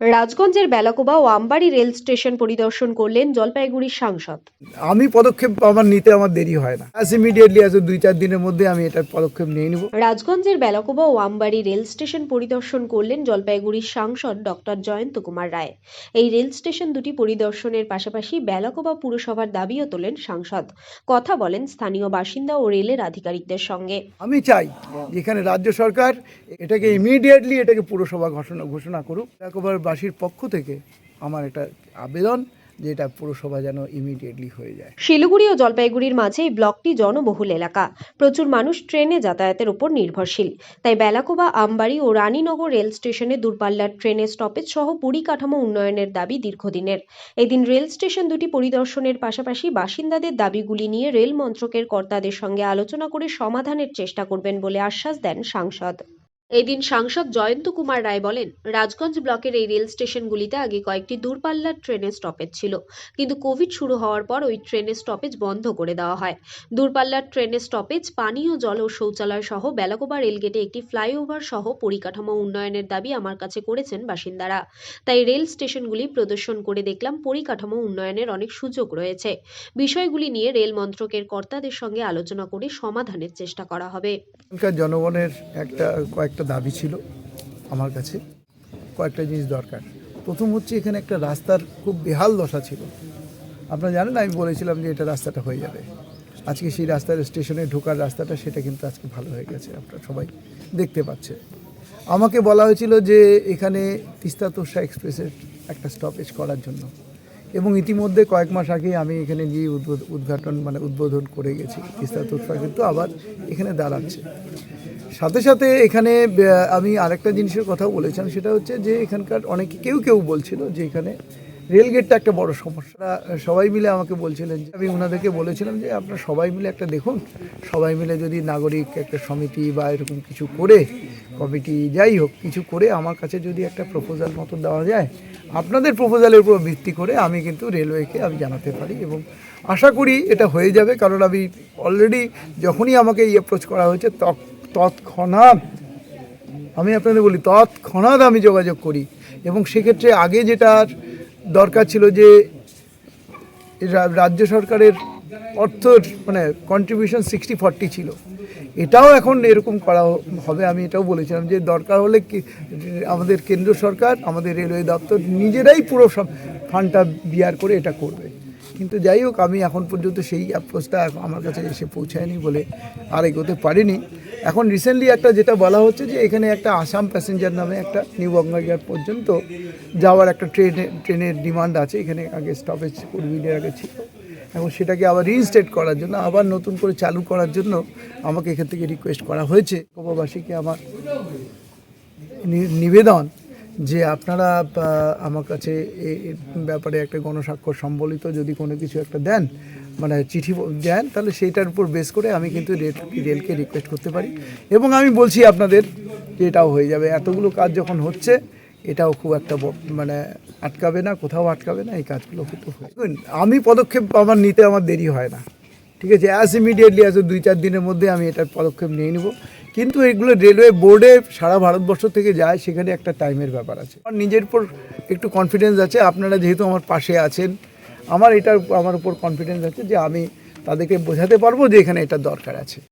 রাজগঞ্জের বেলাকোবা ও Ambari rail station পরিদর্শন করলেন জলপাইগুড়ির সাংসদ। আমি পদক্ষেপ আমার নিতে আমার দেরি হয় না। অ্যাজ ইমিডিয়েটলি অ্যাজ দুই চার দিনের মধ্যে আমি এটার পদক্ষেপ নিয়ে নিব। রাজগঞ্জের বেলাকোবা ও আমবাড়ি রেল স্টেশন পরিদর্শন করলেন জলপাইগুড়ির সাংসদ ডক্টর জয়ন্ত কুমার রায়। এই রেল স্টেশন দুটি পরিদর্শনের পাশাপাশি বেলাকোবা পুরসভার দাবিও তোলেন সাংসদ। কথা বলেন স্থানীয় বাসিন্দা ও রেলের আধিকারিকদের সঙ্গে। আমি চাই যেখানে রাজ্য সরকার এটাকে ইমিডিয়েটলি এটাকে পুরসভা ঘোষণা ঘোষণা করুক। বাসীর পক্ষ থেকে আমার এটা আবেদন যে এটা পুরসভা যেন ইমিডিয়েটলি হয়ে যায়। শিলিগুড়ি ও জলপাইগুড়ির মাঝে এই ব্লকটি জনবহুল এলাকা। প্রচুর মানুষ ট্রেনে যাতায়াতের উপর নির্ভরশীল। তাই বেলাকোবা, আমবাড়ি ও রানীনগর রেল স্টেশনে দূরপাল্লার ট্রেনের স্টপেজ সহ পরিকাঠামো উন্নয়নের দাবি দীর্ঘদিনের। এদিন রেল স্টেশন দুটি পরিদর্শনের পাশাপাশি বাসিন্দাদের দাবিগুলি নিয়ে রেল মন্ত্রকের কর্তাদের সঙ্গে আলোচনা করে সমাধানের চেষ্টা করবেন বলে আশ্বাস দেন সাংসদ। এদিন সাংসদ জয়ন্ত কুমার রায় বলেন, রাজগঞ্জ ব্লকের এই রেল স্টেশনগুলিতে আগে কয়েকটি দূরপাল্লার ট্রেনের স্টপেজ ছিল, কিন্তু কোভিড শুরু হওয়ার পর ওই ট্রেনের স্টপেজ বন্ধ করে দেওয়া হয়। দূরপাল্লার ট্রেনের স্টপেজ পানীয় জল ও শৌচালয় সহ বেলাকোবা রেলগেটে একটি ফ্লাইওভার সহ পরিকাঠামো উন্নয়নের দাবি আমার কাছে করেছেন বাসিন্দারা। তাই রেল স্টেশনগুলি প্রদর্শন করে দেখলাম পরিকাঠামো উন্নয়নের অনেক সুযোগ রয়েছে। বিষয়গুলি নিয়ে রেল মন্ত্রকের কর্তাদের সঙ্গে আলোচনা করে সমাধানের চেষ্টা করা হবে। জনগণের একটা কয়েকটা দাবি ছিল আমার কাছে। কয়েকটা জিনিস দরকার। প্রথম হচ্ছে এখানে একটা রাস্তার খুব বেহাল দশা ছিল। আপনারা জানেন, আমি বলেছিলাম যে এটা রাস্তাটা হয়ে যাবে। আজকে সেই রাস্তার স্টেশনে ঢোকার রাস্তাটা, সেটা কিন্তু আজকে ভালো হয়ে গেছে। আপনারা সবাই দেখতে পাচ্ছেন। আমাকে বলা হয়েছিল যে এখানে তিস্তা তোষা এক্সপ্রেসের একটা স্টপেজ করার জন্য। এবং ইতিমধ্যে কয়েক মাস আগে আমি এখানে গিয়ে উদ্বোধ- উদ্ঘাটন মানে উদ্বোধন করে গেছি। তিস্তা তোষা কিন্তু আবার এখানে দাঁড়াচ্ছে। সাথে সাথে এখানে আমি আরেকটা জিনিসের কথা বলেছিলাম, সেটা হচ্ছে যে এখানকার অনেক কেউ কেউ বলছিল যে এখানে রেলগেটটা একটা বড় সমস্যা। সবাই মিলে আমাকে বলছিলেন যে, আমি ওনাদেরকে বলেছিলাম যে, আপনারা সবাই মিলে একটা দেখুন, সবাই মিলে যদি নাগরিক একটা সমিতি বা এরকম কিছু করে, কমিটি যাই হোক, কিছু করে আমার কাছে যদি একটা প্রপোজাল মতো দেওয়া যায়, আপনাদের প্রপোজালের উপর ভিত্তি করে আমি কিন্তু রেলওয়েকে আমি জানাতে পারি এবং আশা করি এটা হয়ে যাবে, কারণ আমি অলরেডি যখনই আমাকে এই অ্যাপ্রোচ করা হয়েছে তৎ- তৎক্ষণাৎ, আমি আপনাদের বলি, তৎক্ষণাৎ আমি যোগাযোগ করি। এবং সেক্ষেত্রে আগে যেটার দরকার ছিল যে রাজ্য সরকারের অর্থর মানে কন্ট্রিবিউশন সিক্সটি ফর্টি ছিল। এটাও এখন এরকম করা হবে, আমি এটাও বলেছিলাম যে, দরকার হলে আমাদের কেন্দ্র সরকার, আমাদের রেলওয়ে দপ্তর নিজেরাই পুরো সব ফান্ডটা বিয়ার করে এটা করবে। কিন্তু যাই হোক, আমি এখন পর্যন্ত সেই অ্যাপ্রোচটা আমার কাছে এসে পৌঁছায়নি বলে আর এগোতে পারিনি। এখন রিসেন্টলি একটা যেটা বলা হচ্ছে যে এখানে একটা আসাম প্যাসেঞ্জার নামে একটা নিউ বঙ্গাইগার পর্যন্ত যাওয়ার একটা ট্রেনে ট্রেনের ডিমান্ড আছে। এখানে আগে স্টপেজ কর্মীদের আগে ছিল। এবং সেটাকে আবার রিইনস্টেট করার জন্য, আবার নতুন করে চালু করার জন্য আমাকে এখান থেকে রিকোয়েস্ট করা হয়েছে। উপবাসীকে আমার নিবেদন যে আপনারা আমার কাছে এই ব্যাপারে একটা গণস্বাক্ষর সম্বলিত যদি কোনো কিছু একটা দেন মানে চিঠি দেন, তাহলে সেইটার উপর বেস করে আমি কিন্তু রেল, রেলকে রিকোয়েস্ট করতে পারি। এবং আমি বলছি আপনাদের যে এটাও হয়ে যাবে। এতগুলো কাজ যখন হচ্ছে, এটাও খুব একটা মানে আটকাবে না, কোথাও আটকাবে না, এই কাজগুলো কিন্তু আমি পদক্ষেপ আমার নিতে আমার দেরি হয় না। ঠিক আছে অ্যাজ ইমিডিয়েটলি অ্যাজ দুই, চার দিনের মধ্যে আমি এটার পদক্ষেপ নিয়ে নেব। কিন্তু এগুলো রেলওয়ে বোর্ডে সারা ভারতবর্ষ থেকে যায়, সেখানে একটা টাইমের ব্যাপার আছে। আমার নিজের উপর একটু কনফিডেন্স আছে, আপনারা যেহেতু আমার পাশে আছেন, আমার এটার, আমার উপর কনফিডেন্স আছে যে আমি তাদেরকে বোঝাতে পারব যে এখানে এটা দরকার আছে।